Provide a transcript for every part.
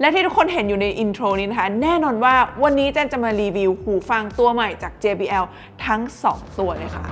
และที่ทุกคนเห็นอยู่ในอินโทรนี้นะคะ แน่นอนว่าวันนี้แจนจะมารีวิวหูฟังตัวใหม่จาก JBL ทั้ง 2 ตัวเลยค่ะ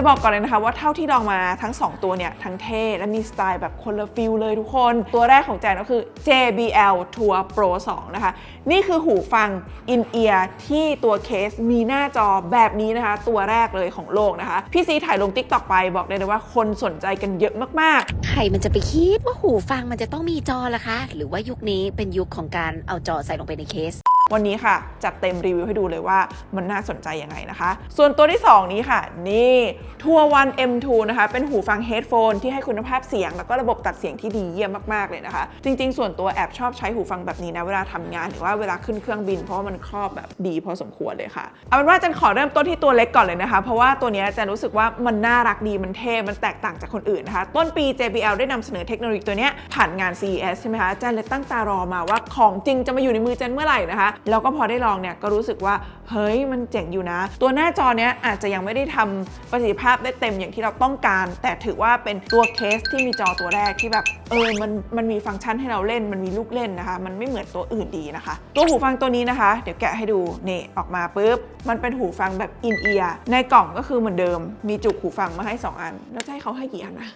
จะบอกก่อนเลยนะคะว่าเท่าที่ลองมาทั้ง 2 ตัวเนี่ย ทั้งเท่และมีสไตล์แบบคนละฟิลเลยทุกคน ตัวแรกของแจนก็คือ JBL Tour Pro 2 นะคะ นี่คือหูฟัง in ear ที่ตัวเคสมีหน้าจอแบบนี้นะคะ ตัวแรกเลยของโลกนะคะ พี่ซีถ่ายลง TikTok ไปบอกเลยว่าคนสนใจกันเยอะมากๆ ใครมันจะไปคิดว่าหูฟังมันจะต้องมีจอละคะ หรือว่ายุคนี้เป็นยุคของการเอาจอใส่ลงไปในเคส วันนี้ค่ะ จัดเต็มรีวิวให้ดูเลยว่ามันน่าสนใจยังไงนะคะ ส่วนตัวที่ 2 นี้ค่ะ นี่ Tour One M2 นะคะ เป็นหูฟังเฮดโฟนที่ให้คุณภาพเสียง แล้วก็ระบบตัดเสียงที่ดีเยี่ยมมากๆเลยนะคะ จริง ๆ ส่วนตัวแอบชอบใช้หูฟังแบบนี้นะเวลาทำงานหรือว่าเวลาขึ้นเครื่องบิน เพราะว่ามันครอบแบบดีพอสมควรเลยค่ะเอาเป็นว่าจันขอเริ่มต้นที่ตัวเล็กก่อนเลยนะคะ เพราะว่าตัวนี้จันรู้สึกว่ามันน่ารักดีมันเท่มันแตกต่างจากคนอื่นนะคะ ต้นปี JBL ได้นำเสนอเทคโนโลยีตัวนี้ผ่านงาน CES ใช่ไหมคะจันเลยตั้งตารอมาว่าของจริงจะมาอยู่ในมือจันเมื่อไหร่นะคะแล้วก็พอได้ลองเนี่ยก็รู้สึกว่าเฮ้ยมันเจ๋งอยู่นะ ตัวหน้าจอเนี้ยอาจจะยังไม่ได้ทำประสิทธิภาพได้เต็มอย่างที่เราต้องการ แต่ถือว่าเป็นตัวเคสที่มีจอตัวแรกที่แบบ เออมันมันมีฟังก์ชันให้เราเล่นมันมีลูกเล่นนะคะ มันไม่เหมือนตัวอื่นดีนะคะ ตัวหูฟังตัวนี้นะคะ เดี๋ยวแกะให้ดูนี่ออกมาปุ๊บมันเป็นหูฟังแบบอินเอียร์ในกล่องก็คือเหมือนเดิม มีจุกหูฟังมาให้ 2 อัน แล้วจะให้เขาให้กี่อันนะ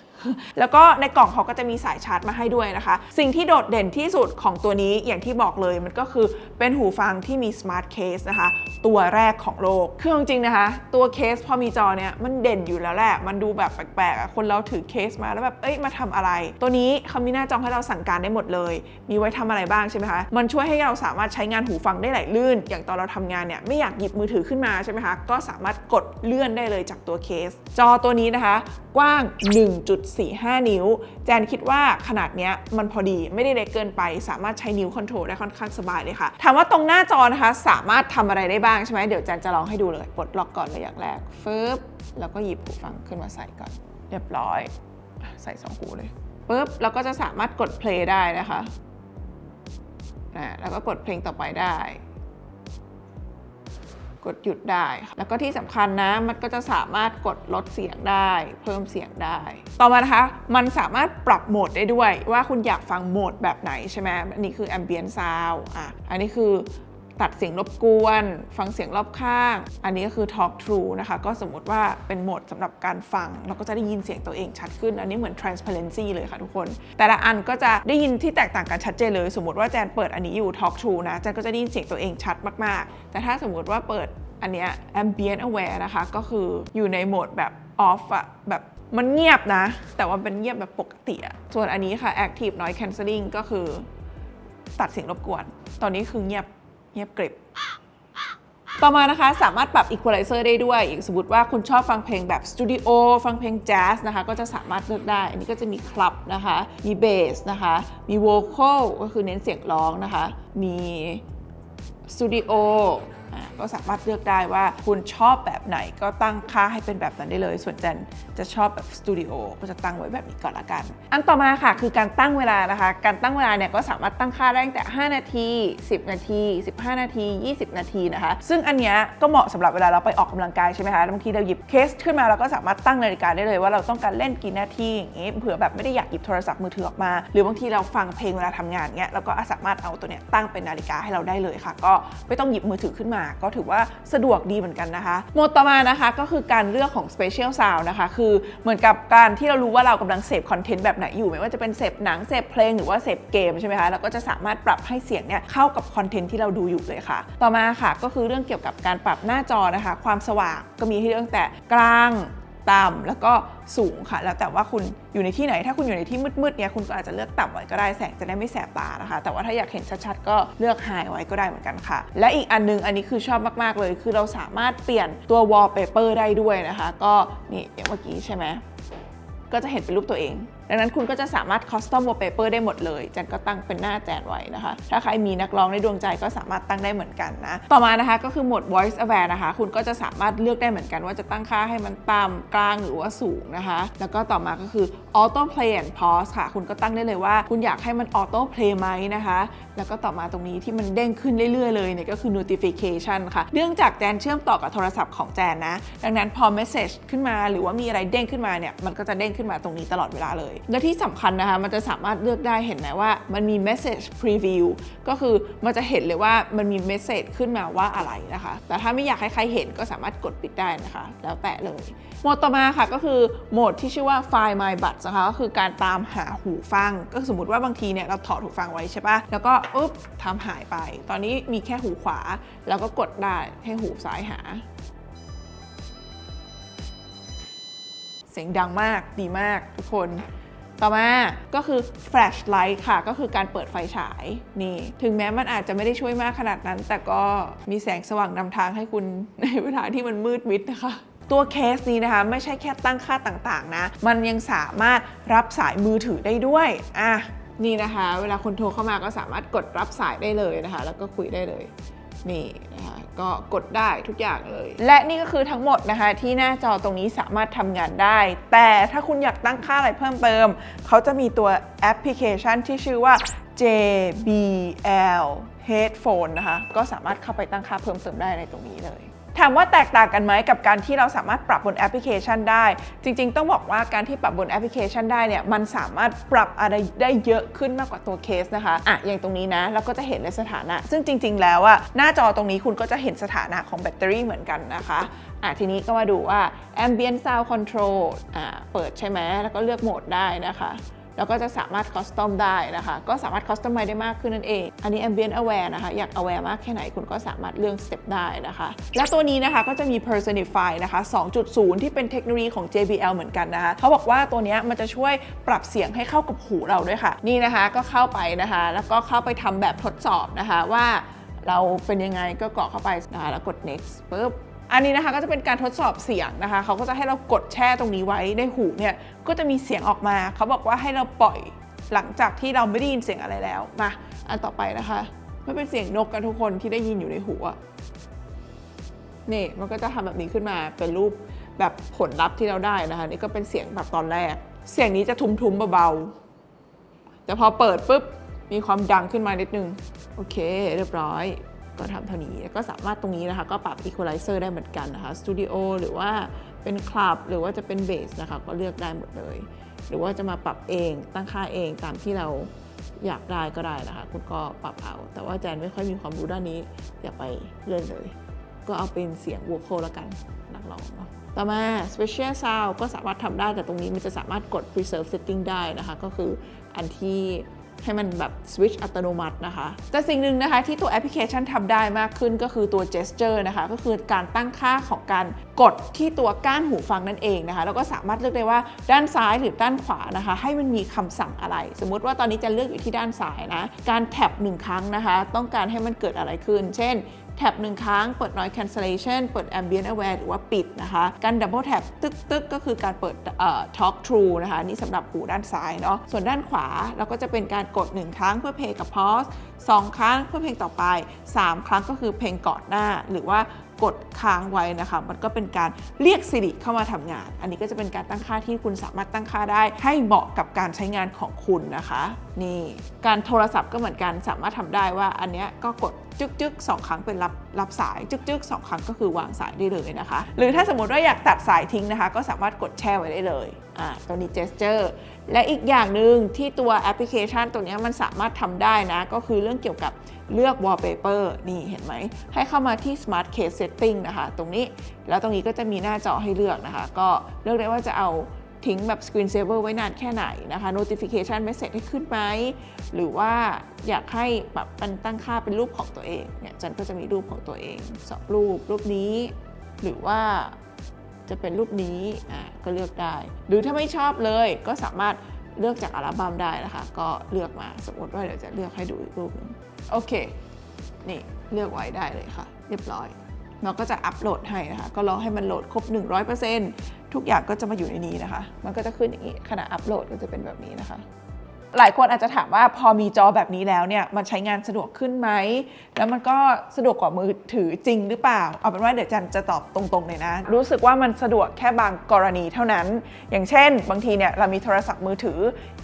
แล้วก็ในกล่องเขาก็จะมีสายชาร์จมาให้ด้วยนะคะ สิ่งที่โดดเด่นที่สุดของตัวนี้อย่างที่บอกเลยมันก็คือเป็นหูฟังที่มีสมาร์ทเคสนะคะ ตัวแรกของโลกคือจริงๆนะคะ ตัวเคสพอมีจอเนี่ยมันเด่นอยู่แล้วแหละมันดูแบบแปลกๆอะคนเราถือเคสมาแล้วแบบเอ้ยมาทำอะไร ตัวนี้เขามีหน้าจอให้เราสั่งการได้หมดเลย มีไว้ทำอะไรบ้างใช่ไหมคะ มันช่วยให้เราสามารถใช้งานหูฟังได้ไหลลื่น อย่างตอนเราทำงานเนี่ยไม่อยากหยิบมือถือขึ้นมาใช่ไหมคะ ก็สามารถกดเลื่อนได้เลยจากตัวเคส จอตัวนี้นะคะ กว้าง 1.45 นิ้ว แจนคิดว่าขนาดเนี้ยมันพอดีไม่ได้เล็กเกินไป สามารถใช้นิ้วคอนโทรลได้ค่อนข้างสบายเลยค่ะ ถามว่าตรงหน้าจอนะคะสามารถทำอะไรได้บ้างใช่ไหมเดี๋ยวแจนจะลองให้ดูเลยปลดล็อกก่อนเลยอย่างแรกฟึบแล้วก็หยิบหูฟังขึ้นมาใส่ก่อน เรียบร้อย ใส่สองหูเลย ปุ๊บเราก็จะสามารถกดเพลย์ได้นะคะแล้วก็กดเพลงต่อไปได้ กดหยุดได้ แล้วก็ที่สำคัญนะ มันก็จะสามารถกดลดเสียงได้ เพิ่มเสียงได้ ต่อมานะคะ มันสามารถปรับโหมดได้ด้วย ว่าคุณอยากฟังโหมดแบบไหนใช่ไหมอันนี้คือ ambient sound อะ อันนี้คือ ตัดเสียงรบกวน ฟังเสียงรอบข้าง อันนี้ก็คือ talk true นะคะ ก็สมมติว่าเป็นโหมดสำหรับการฟัง เราก็จะได้ยินเสียงตัวเองชัดขึ้น อันนี้เหมือน transparency เลยค่ะทุกคน แต่ละอันก็จะได้ยินที่แตกต่างกันชัดเจนเลย สมมติว่าแจนเปิดอันนี้อยู่ talk true นะ แจนก็จะได้ยินเสียงตัวเองชัดมาก ๆ แต่ถ้าสมมติว่าเปิดอันเนี้ย ambient aware นะคะ ก็คืออยู่ในโหมดแบบ off อะแบบมันเงียบนะ แต่ว่าเป็นเงียบแบบปกติอะส่วนอันนี้ค่ะ active noise cancelling ก็คือ ตัดเสียงรบกวน ตอนนี้คือเงียบ เงียบกริบ ต่อมานะคะสามารถปรับ equalizer ได้ด้วยอย่างสมมติว่าคุณชอบฟังเพลงแบบสตูดิโอฟังเพลงแจ๊สนะคะ ก็จะสามารถเลือกได้ อันนี้ก็จะมีคลับนะคะ มีเบสนะคะ มีโวคอลก็คือเน้นเสียงร้องนะคะ มีสตูดิโอ ก็สามารถเลือกได้ว่าคุณชอบแบบไหนก็ตั้งค่าให้เป็นแบบนั้นได้เลย ส่วนแจนจะชอบแบบสตูดิโอก็จะตั้งไว้แบบนี้ก่อนละกัน อันต่อมาค่ะคือการตั้งเวลานะคะ การตั้งเวลาเนี่ยก็สามารถตั้งค่าได้ตั้งแต่ 5 นาที 10 นาที 15 นาที 20 นาทีนะคะ ซึ่งอันเนี้ยก็เหมาะสำหรับเวลาเราไปออกกำลังกายใช่ไหมคะบางทีเราหยิบเคสขึ้นมาเราก็สามารถตั้งนาฬิกาได้เลยว่าเราต้องการเล่นกี่นาทีอย่างงี้เผื่อแบบไม่ได้อยากหยิบโทรศัพท์มือถือออกมา หรือบางทีเราฟังเพลงเวลาทำงานเงี้ยเราก็สามารถเอาตัวเนี้ยตั้งเป็นนาฬิกาให้เราได้เลยค่ะ ก็ไม่ต้องหยิบมือถือขึ้นมาก็ถือว่าสะดวกดีเหมือนกันนะคะโหมดต่อมานะคะก็คือการเลือกของ Special Sound นะคะ คือเหมือนกับการที่เรารู้ว่าเรากำลังเสพคอนเทนต์แบบไหนอยู่ ไม่ว่าจะเป็นเสพหนังเสพเพลงหรือว่าเสพเกมใช่ไหมคะเราก็จะสามารถปรับให้เสียงเนี่ยเข้ากับคอนเทนต์ที่เราดูอยู่เลยค่ะ ต่อมาค่ะก็คือเรื่องเกี่ยวกับการปรับหน้าจอนะคะ ความสว่างก็มีให้เรื่องแต่กลาง ต่ำแล้วก็สูงค่ะ แล้วแต่ว่าคุณอยู่ในที่ไหน ถ้าคุณอยู่ในที่มืดๆเนี่ยคุณก็อาจจะเลือกต่ำไว้ก็ได้แสงจะได้ไม่แสบตานะคะ แต่ว่าถ้าอยากเห็นชัดๆ ก็เลือกไฮไว้ก็ได้เหมือนกันค่ะ และอีกอันนึงอันนี้คือชอบมากๆเลย คือเราสามารถเปลี่ยนตัววอลเปเปอร์ได้ด้วยนะคะ ก็นี่อย่างเมื่อกี้ใช่ไหมก็จะเห็นเป็นรูปตัวเอง ดังนั้นคุณก็จะสามารถ custom wallpaper ได้หมดเลย แจนก็ตั้งเป็นหน้าแจนไว้นะคะ ถ้าใครมีนักร้องในดวงใจก็สามารถตั้งได้เหมือนกันนะ ต่อมานะคะก็คือโหมด voice aware นะคะ คุณก็จะสามารถเลือกได้เหมือนกัน ว่าจะตั้งค่าให้มันต่ำกลางหรือว่าสูงนะคะ แล้วก็ต่อมาก็คือ auto play and pause ค่ะ คุณก็ตั้งได้เลยว่า คุณอยากให้มัน auto play ไหมนะคะ แล้วก็ต่อมาตรงนี้ที่มันเด้งขึ้นเรื่อยๆเลยเนี่ยก็คือ notification ค่ะเนื่องจากแจนเชื่อมต่อกับโทรศัพท์ของแจนนะ ดังนั้นพอ message ขึ้นมาหรือว่ามีอะไรเด้งขึ้นมาเนี่ยมันก็จะเด้งขึ้นมาตรงนี้ตลอดเวลาเลยและที่สำคัญนะคะ มันจะสามารถเลือกได้เห็นไหมว่ามันมี message preview ก็คือมันจะเห็นเลยว่ามันมี message ขึ้นมาว่าอะไรนะคะ แต่ถ้าไม่อยากให้ใครเห็นก็สามารถกดปิดได้นะคะ แล้วแต่เลย โหมดต่อมาค่ะก็คือโหมดที่ชื่อว่า Find My Buds นะคะก็คือการตามหาหูฟัง ก็สมมติว่าบางทีเนี่ยเราถอดหูฟังไว้ใช่ปะแล้วก็อุ๊บทำหายไป ตอนนี้มีแค่หูขวา แล้วก็กดได้ให้หูซ้ายหาเสียงดังมากดีมากทุกคน ต่อมาก็คือ flashlight ค่ะ ก็คือการเปิดไฟฉายนี่ ถึงแม้มันอาจจะไม่ได้ช่วยมากขนาดนั้น แต่ก็มีแสงสว่างนำทางให้คุณในเวลาที่มันมืดมิดนะคะตัวเคสนี้นะคะ ไม่ใช่แค่ตั้งค่าต่างๆนะ มันยังสามารถรับสายมือถือได้ด้วย อะ นี่นะคะ เวลาคนโทรเข้ามาก็สามารถกดรับสายได้เลยนะคะ แล้วก็คุยได้เลย นี่นะคะ ก็กดได้ทุกอย่างเลย และนี่ก็คือทั้งหมดนะคะ ที่หน้าจอตรงนี้สามารถทำงานได้ แต่ถ้าคุณอยากตั้งค่าอะไรเพิ่มเติม เขาจะมีตัวแอปพลิเคชันที่ชื่อว่า JBL Headphone นะคะ ก็สามารถเข้าไปตั้งค่าเพิ่มเติมได้ในตรงนี้เลย ถามว่าแตกต่างกันไหมกับการที่เราสามารถปรับบนแอปพลิเคชันได้ จริง ๆ ต้องบอกว่าการที่ปรับบนแอปพลิเคชันได้เนี่ยมันสามารถปรับอะไรได้เยอะขึ้นมากกว่าตัวเคสนะคะอะอย่างตรงนี้นะเราก็จะเห็นในสถานะ ซึ่งจริง ๆ แล้วอะหน้าจอตรงนี้คุณก็จะเห็นสถานะของแบตเตอรี่เหมือนกันนะคะอะทีนี้ก็มาดูว่า ambient sound control อะเปิดใช่ไหมแล้วก็เลือกโหมดได้นะคะ แล้วก็จะสามารถคอสตอมได้นะคะ ก็สามารถคอสตอมไมได้มากขึ้นนั่นเอง อันนี้ ambient aware นะคะ อยาก aware มากแค่ไหนคุณก็สามารถเลือก step ได้นะคะ และตัวนี้นะคะก็จะมี personify นะคะ 2.0 ที่เป็นเทคโนโลยีของ JBL เหมือนกันนะคะ เขาบอกว่าตัวนี้มันจะช่วยปรับเสียงให้เข้ากับหูเราด้วยค่ะ นี่นะคะก็เข้าไปนะคะ แล้วก็เข้าไปทำแบบทดสอบนะคะว่าเราเป็นยังไงก็กรอกเข้าไปนะคะแล้วกด next ปุ๊บ อันนี้นะคะก็จะเป็นการทดสอบเสียงนะคะ เขาก็จะให้เรากดแช่ตรงนี้ไว้ในหูเนี่ยก็จะมีเสียงออกมา เขาบอกว่าให้เราปล่อยหลังจากที่เราไม่ได้ยินเสียงอะไรแล้วมาอันต่อไปนะคะไม่เป็นเสียงนกกันทุกคนที่ได้ยินอยู่ในหูอะนี่มันก็จะทำแบบนี้ขึ้นมาเป็นรูปแบบผลลัพธ์ที่เราได้นะคะนี่ก็เป็นเสียงแบบตอนแรก เสียงนี้จะทุ้มๆเบาๆแต่พอเปิดปุ๊บมีความดังขึ้นมานิดนึงโอเค เรียบร้อย ก็ทำเท่านี้แล้วก็สามารถตรงนี้นะคะ ก็ปรับ equalizer ได้เหมือนกันนะคะ Studio หรือว่าเป็นคลับหรือว่าจะเป็นเบสนะคะ ก็เลือกได้หมดเลย หรือว่าจะมาปรับเองตั้งค่าเองตามที่เราอยากได้ก็ได้นะคะ คุณก็ปรับเอา แต่ว่าแจนไม่ค่อยมีความรู้ด้านนี้ อย่าไปเล่นเลย ก็เอาเป็นเสียง vocal แล้วกันนักร้องเนาะต่อมา special sound ก็สามารถทำได้แต่ตรงนี้มันจะสามารถกด preserve setting ได้นะคะ ก็คืออันที่ ให้มันแบบสวิตช์อัตโนมัตินะคะ แต่สิ่งหนึ่งนะคะที่ตัวแอปพลิเคชันทำได้มากขึ้นก็คือตัว gesture นะคะ ก็คือการตั้งค่าของการกดที่ตัวก้านหูฟังนั่นเองนะคะแล้วก็สามารถเลือกได้ว่าด้านซ้ายหรือด้านขวานะคะ ให้มันมีคำสั่งอะไร สมมุติว่าตอนนี้จะเลือกอยู่ที่ด้านซ้ายนะการแท็บหนึ่งครั้งนะคะ ต้องการให้มันเกิดอะไรขึ้น เช่น แท็บหนึ่งครั้ง เปิด noise cancellation เปิด ambient aware หรือว่าปิดนะคะการ double tap ตึกตึกก็คือการเปิด talk true นะคะนี่สำหรับหูด้านซ้ายเนาะส่วนด้านขวาเราก็จะเป็นการกด 1 ครั้งเพื่อเพลงกับ pause 2 ครั้งเพื่อเพลงต่อไป 3 ครั้งก็คือเพลงก่อนหน้าหรือว่ากดค้างไว้นะคะ มันก็เป็นการเรียก Siri เข้ามาทำงาน อันนี้ก็จะเป็นการตั้งค่าที่คุณสามารถตั้งค่าได้ให้เหมาะกับการใช้งานของคุณนะคะนี่การโทรศัพท์ก็เหมือนกันสามารถทำได้ว่าอันเนี้ยก็กดจึ๊กจึ๊กสองครั้งเป็นรับรับสายจึ๊กจึ๊กสองครั้งก็คือวางสายได้เลยนะคะ หรือถ้าสมมติว่าอยากตัดสายทิ้งนะคะ ก็สามารถกดแช่ไว้ได้เลยอ่าตัวนี้ gesture และอีกอย่างหนึ่งที่ตัวแอปพลิเคชันตัวนี้มันสามารถทำได้นะ ก็คือเรื่องเกี่ยวกับเลือก wallpaper นี่เห็นไหม ให้เข้ามาที่ smart case setting นะคะ ตรงนี้แล้วตรงนี้ก็จะมีหน้าจอให้เลือกนะคะ ก็เลือกได้ว่าจะเอา ทิ้งแบบ screen saver ไว้นานแค่ไหนนะคะ notification message ให้ขึ้นไหมหรือว่าอยากให้แบบมันตั้งค่าเป็นรูปของตัวเองเนี่ยจันก็จะมีรูปของตัวเองสองรูปรูปนี้ หรือว่าจะเป็นรูปนี้อะก็เลือกได้ หรือถ้าไม่ชอบเลยก็สามารถเลือกจากอัลบั้มได้นะคะ ก็เลือกมาสมมติว่าเดี๋ยวจะเลือกให้ดูอีกรูปนึงโอเค นี่เลือกไว้ได้เลยค่ะ เรียบร้อยเราก็จะอัปโหลดให้นะคะ ก็รอให้มันโหลดครบ 100% ทุกอย่างก็จะมาอยู่ในนี้นะคะ มันก็จะขึ้นอย่างนี้ขณะอัปโหลดก็จะเป็นแบบนี้นะคะ หลายคนอาจจะถามว่าพอมีจอแบบนี้แล้วเนี่ยมันใช้งานสะดวกขึ้นไหม แล้วมันก็สะดวกกว่ามือถือจริงหรือเปล่า เอาเป็นว่าเดี๋ยวจันจะตอบตรงๆเลยนะ รู้สึกว่ามันสะดวกแค่บางกรณีเท่านั้น อย่างเช่น บางทีเนี่ยเรามีโทรศัพท์มือถือ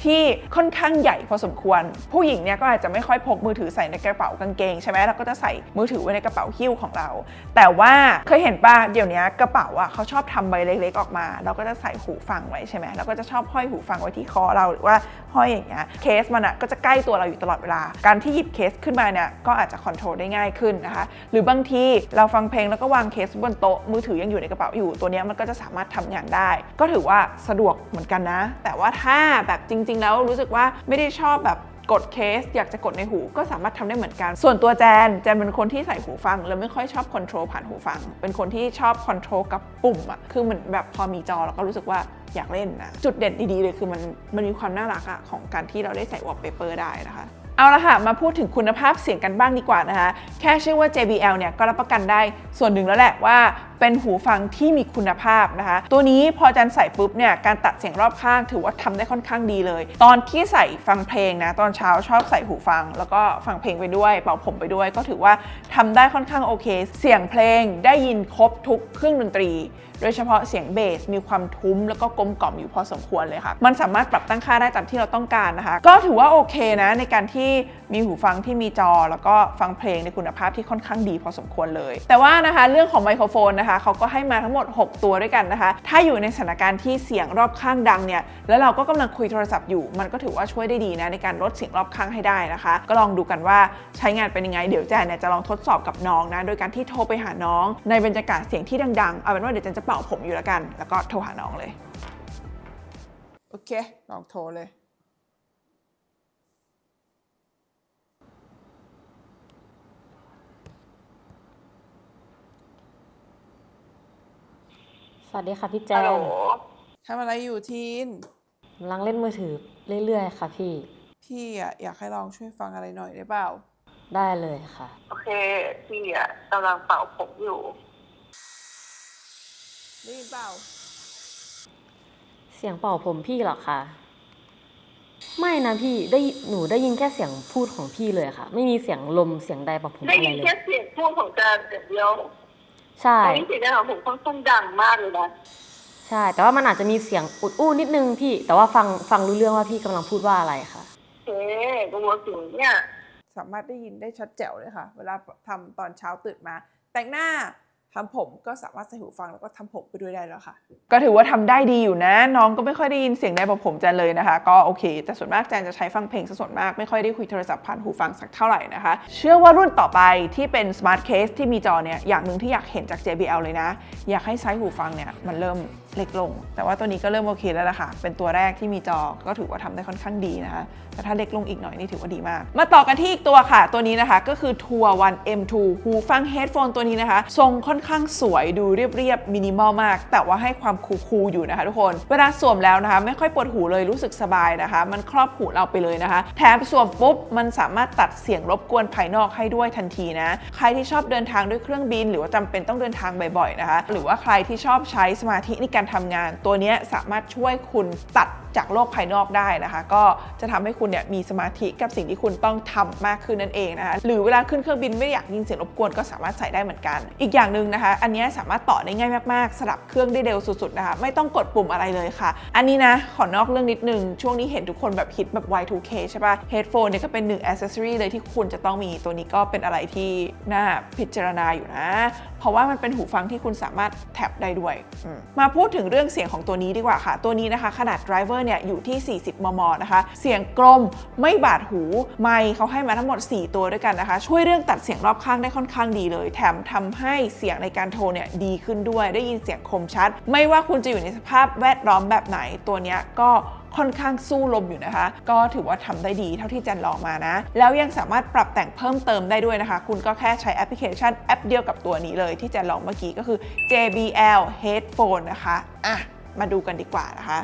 ที่ค่อนข้างใหญ่พอสมควร ผู้หญิงเนี่ยก็อาจจะไม่ค่อยพกมือถือใส่ในกระเป๋ากางเกงใช่ไหมเราก็จะใส่มือถือไว้ในกระเป๋าหิ้วของเรา แต่ว่าเคยเห็นป่ะเดี๋ยวนี้กระเป๋าอะเขาชอบทำใบเล็ก ๆ ออกมา เราก็จะใส่หูฟังไว้ใช่ไหมเราก็จะชอบห้อยหูฟังไว้ที่คอเราหรือว่าห้อยอย่างเงี้ยเคสมันอะก็จะใกล้ตัวเราอยู่ตลอดเวลา การที่หยิบเคสขึ้นมาเนี่ยก็อาจจะคอนโทรลได้ง่ายขึ้นนะคะหรือบางทีเราฟังเพลงแล้วก็วางเคสบนโต๊ะมือถือยังอยู่ในกระเป๋าอยู่ตัวนี้มันก็จะสามารถทำงานได้ ก็ถือว่าสะดวกเหมือนกันนะ แต่ว่าถ้าแบบจริง ๆ แล้วรู้สึกว่าไม่ได้ชอบแบบ กดเคส อยากจะกดในหูก็สามารถทำได้เหมือนกัน ส่วนตัวแจนแจนเป็นคนที่ใส่หูฟัง แล้วไม่ค่อยชอบคอนโทรลผ่านหูฟัง เป็นคนที่ชอบคอนโทรลกับปุ่มอะคือเหมือนแบบพอมีจอเราก็รู้สึกว่าอยากเล่นนะจุดเด่นดีๆเลยคือมันมันมีความน่ารักอะของการที่เราได้ใส่วอลเปเปอร์ได้นะคะเอาละค่ะ มาพูดถึงคุณภาพเสียงกันบ้างดีกว่านะคะ แค่ชื่อว่า JBL เนี่ยก็รับประกันได้ส่วนหนึ่งแล้วแหละว่า เป็นหูฟังที่มีคุณภาพนะคะ ตัวนี้พอจันใส่ปุ๊บเนี่ยการตัดเสียงรอบข้างถือว่าทำได้ค่อนข้างดีเลย ตอนที่ใส่ฟังเพลงนะตอนเช้าชอบใส่หูฟัง แล้วก็ฟังเพลงไปด้วย เป่าผมไปด้วย ก็ถือว่าทำได้ค่อนข้างโอเค เสียงเพลงได้ยินครบทุกเครื่องดนตรี โดยเฉพาะเสียงเบสมีความทุ้มแล้วก็กลมกล่อมอยู่พอสมควรเลยค่ะ มันสามารถปรับตั้งค่าได้ตามที่เราต้องการนะคะ ก็ถือว่าโอเคนะในการที่มีหูฟังที่มีจอ แล้วก็ฟังเพลงในคุณภาพที่ค่อนข้างดีพอสมควรเลย แต่ว่านะคะเรื่องของไมโครโฟนนะคะเขาก็ให้มาทั้งหมด 6 ตัวด้วยกันนะคะ ถ้าอยู่ในสถานการณ์ที่เสียงรอบข้างดังเนี่ยแล้วเราก็กำลังคุยโทรศัพท์อยู่ มันก็ถือว่าช่วยได้ดีนะในการลดเสียงรอบข้างให้ได้นะคะ ก็ลองดูกันว่าใช้งานเป็นยังไง เดี๋ยวแจนเนี่ยจะลองทดสอบกับน้องนะโดยการที่โทรไปหาน้อง ในบรรยากาศเสียงที่ดังๆเอาเป็นว่าเดี๋ยวแจนจะเป่าผมอยู่แล้วกัน แล้วก็โทรหาน้องเลยโอเคลองโทรเลย สวัสดีค่ะพี่แจฮัลโหลนทำอะไรอยู่ทีน กำลังเล่นมือถือเรื่อยๆค่ะพี่ พี่อะอยากให้ลองช่วยฟังอะไรหน่อยได้เปล่า ได้เลยค่ะ โอเคพี่อะกำลังเป่าผมอยู่ ได้ยินเปล่า เสียงเป่าผมพี่เหรอคะไม่นะพี่ได้หนูได้ยินแค่เสียงพูดของพี่เลยค่ะ ไม่มีเสียงลมเสียงใดเป่าผมได้อะไรยินเลยแค่เสียงพูดของจานเดียว ใช่ตอนนี้เสียงของผมค่อนข้างดังมากเลยนะ ใช่ แต่ว่ามันอาจจะมีเสียงอุดอู้นิดนึงพี่ แต่ว่าฟังฟังรู้เรื่องว่าพี่กำลังพูดว่าอะไรค่ะโอเคกูว่าเสียงเนี่ย สามารถได้ยินได้ชัดแจ๋วเลยค่ะ เวลาทำตอนเช้าตื่นมา แต่งหน้า ทำผมก็สามารถใส่หูฟังแล้วก็ทำผมไปด้วยได้แล้วค่ะ ก็ถือว่าทำได้ดีอยู่นะ น้องก็ไม่ค่อยได้ยินเสียงในแบบผมแจนเลยนะคะ ก็โอเค แต่ส่วนมากแจนจะใช้ฟังเพลงซะส่วนมากไม่ค่อยได้คุยโทรศัพท์ผ่านหูฟังสักเท่าไหร่นะคะ เชื่อว่ารุ่นต่อไปที่เป็น smart case ที่มีจอเนี่ยอย่างหนึ่งที่อยากเห็นจาก JBL เลยนะ อยากให้ไซส์หูฟังเนี่ยมันเริ่มเล็กลง แต่ว่าตัวนี้ก็เริ่มโอเคแล้วล่ะค่ะ เป็นตัวแรกที่มีจอก็ถือว่าทำได้ค่อนข้างดีนะคะแต่ถ้าเล็กลงอีกหน่อยนี่ถือว่าดีมาก มาต่อกันที่อีกตัวค่ะ ตัวนี้นะคะก็คือ Tour One M2 หูฟังเฮดโฟนตัวนี้นะคะทรงค่อนข้างสวยดูเรียบๆมินิมอลมาก แต่ว่าให้ความคูลๆอยู่นะคะทุกคน เวลาสวมแล้วนะคะ ไม่ค่อยปวดหูเลยรู้สึกสบายนะคะ มันครอบหูเราไปเลยนะคะ แถมสวมปุ๊บมันสามารถตัดเสียงรบกวนภายนอกให้ด้วยทันทีนะ ใครที่ชอบเดินทางด้วยเครื่องบิน หรือว่าจำเป็นต้องเดินทางบ่อยๆนะคะ หรือว่าใครที่ชอบใช้สมาธิในการทำงาน ตัวนี้สามารถช่วยคุณตัดจากโลกภายนอกได้นะคะ ก็จะทำให้คุณเนี่ยมีสมาธิกับสิ่งที่คุณต้องทำมากขึ้นนั่นเองนะคะหรือเวลาขึ้นเครื่องบินไม่อยากยินเสียงรบกวนก็สามารถใส่ได้เหมือนกัน อีกอย่างหนึ่งนะคะ อันนี้สามารถต่อได้ง่ายมากๆสลับเครื่องได้เร็วสุดๆนะคะไม่ต้องกดปุ่มอะไรเลยค่ะ อันนี้นะขอนอกเรื่องนิดนึงช่วงนี้เห็นทุกคนแบบฮิตแบบ Y2K ใช่ปะ Headphone เนี่ยก็เป็นหนึ่ง accessory เลยที่คุณจะต้องมีตัวนี้ก็เป็นอะไรที่น่าพิจารณาอยู่นะ เพราะว่ามันเป็นหูฟังที่คุณสามารถแท็บได้ด้วยอืมมาพูดถึงเรื่องเสียงของตัวนี้ดีกว่าค่ะ ตัวนี้นะคะขนาด driver เนี่ยอยู่ที่ 40 มม นะคะ เสียงกลมไม่บาดหู ไมค์เขาให้มาทั้งหมด 4 ตัวด้วยกันนะคะ ช่วยเรื่องตัดเสียงรอบข้างได้ค่อนข้างดีเลย แถมทำให้เสียงในการโทรเนี่ยดีขึ้นด้วย ได้ยินเสียงคมชัด ไม่ว่าคุณจะอยู่ในสภาพแวดล้อมแบบไหนตัวเนี้ยก็ค่อนข้างสู้ลมอยู่นะคะ ก็ถือว่าทำได้ดีเท่าที่แจนลองมานะ แล้วยังสามารถปรับแต่งเพิ่มเติมได้ด้วยนะคะ คุณก็แค่ใช้แอปพลิเคชันแอปเดียวกับตัวนี้เลยที่แจนลองเมื่อกี้ก็คือ JBL Headphone นะคะ อะ มาดูกันดีกว่านะคะ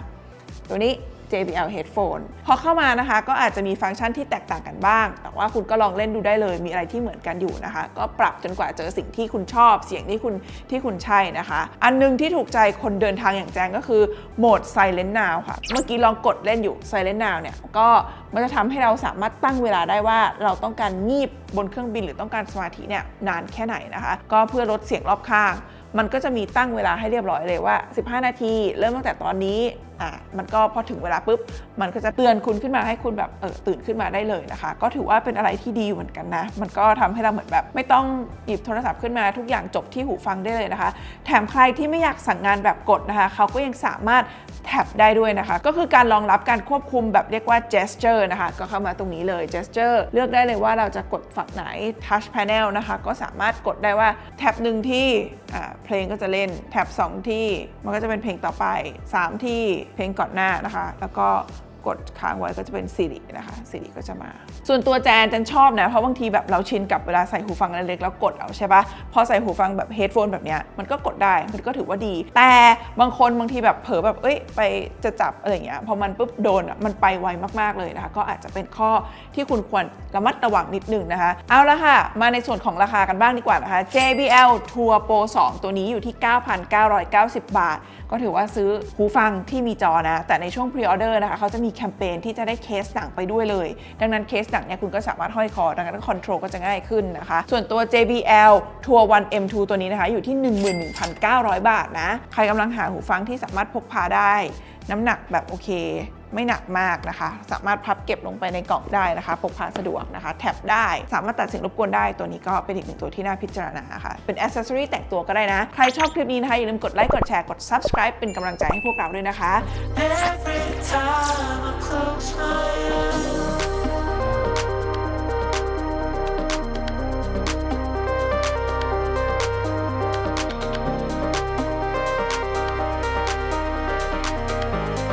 ตัวนี้ JBL headphone พอเข้ามานะคะก็อาจจะมีฟังก์ชันที่แตกต่างกันบ้าง แต่ว่าคุณก็ลองเล่นดูได้เลย มีอะไรที่เหมือนกันอยู่นะคะ ก็ปรับจนกว่าเจอสิ่งที่คุณชอบเสียงที่คุณที่คุณใช่นะคะ อันหนึงที่ถูกใจคนเดินทางอย่างแจ้งก็คือโหมด silent now ค่ะ เมื่อกี้ลองกดเล่นอยู่ silent now เนี่ยก็มันจะทำให้เราสามารถตั้งเวลาได้ว่าเราต้องการงีบบนเครื่องบินหรือต้องการสมาธิเนี่ยนานแค่ไหนนะคะ ก็เพื่อลดเสียงรอบข้างมันก็จะมีตั้งเวลาให้เรียบร้อยเลยว่า 15 นาที เริ่มตั้งแต่ตอนนี้ อะมันก็พอถึงเวลาปุ๊บ มันก็จะเตือนคุณขึ้นมาให้คุณแบบเออตื่นขึ้นมาได้เลยนะคะ ก็ถือว่าเป็นอะไรที่ดีเหมือนกันนะ มันก็ทำให้เราเหมือนแบบ ไม่ต้องหยิบโทรศัพท์ขึ้นมาทุกอย่างจบที่หูฟังได้เลยนะคะ แถมใครที่ไม่อยากสั่งงานแบบกดนะคะเขาก็ยังสามารถ แท็บได้ด้วยนะคะ ก็คือการรองรับการควบคุมแบบเรียกว่า gesture นะคะ ก็เข้ามาตรงนี้เลย gesture เลือกได้เลยว่าเราจะกดฝั่งไหน touch panel นะคะ ก็สามารถกดได้ว่าแท็บหนึ่งที่เพลงก็จะเล่นแท็บ2ที่มันก็จะเป็นเพลงต่อไป 3 ที่เพลงก่อนหน้านะคะ แล้วก็ กดค้างไว้ก็จะเป็นสิรินะคะสิริก็จะมา ส่วนตัวแจนแจนชอบนะเพราะบางทีแบบเราชินกับเวลาใส่หูฟังเล็กๆแล้วกดเอาใช่ปะพอใส่หูฟังแบบเฮดโฟนแบบเนี้ยมันก็กดได้มันก็ถือว่าดี แต่บางคนบางทีแบบเผลอแบบเอ้ยไปจะจับอะไรอย่างเงี้ยพอมันปุ๊บโดนอะมันไปไวมากๆเลยนะคะ ก็อาจจะเป็นข้อที่คุณควรระมัดระวังนิดนึงนะคะ เอาละค่ะ มาในส่วนของราคากันบ้างดีกว่านะคะ JBL Tour Pro 2 ตัวนี้อยู่ที่ 9,990 บาท ก็ถือว่าซื้อหูฟังที่มีจอนะ แต่ในช่วงพรีออเดอร์นะคะเขาจะมีแคมเปญที่จะได้เคสหนังไปด้วยเลย ดังนั้นเคสหนังเนี่ยคุณก็สามารถห้อยคอ ดังนั้นคอนโทรลก็จะง่ายขึ้นนะคะ ส่วนตัว JBL Tour 1 M2 ตัวนี้นะคะอยู่ที่ 11,900 บาทนะ ใครกำลังหาหูฟังที่สามารถพกพาได้ น้ำหนักแบบโอเค ไม่หนักมากนะคะ สามารถพับเก็บลงไปในกล่องได้นะคะพกพาสะดวกนะคะ แท็บได้สามารถตัดสียงรบกวนได้ตัวนี้ก็เป็นอีกหนึ่งตัวที่น่าพิจารณาค่ะเป็นอ c c e s s o r y แต่งตัวก็ได้นะ ใครชอบคลิปนี้นะคะ อย่าลืมกดไลค์กดแชร์กด subscribe เป็นกำลังใจให้พวกเราด้วยนะคะ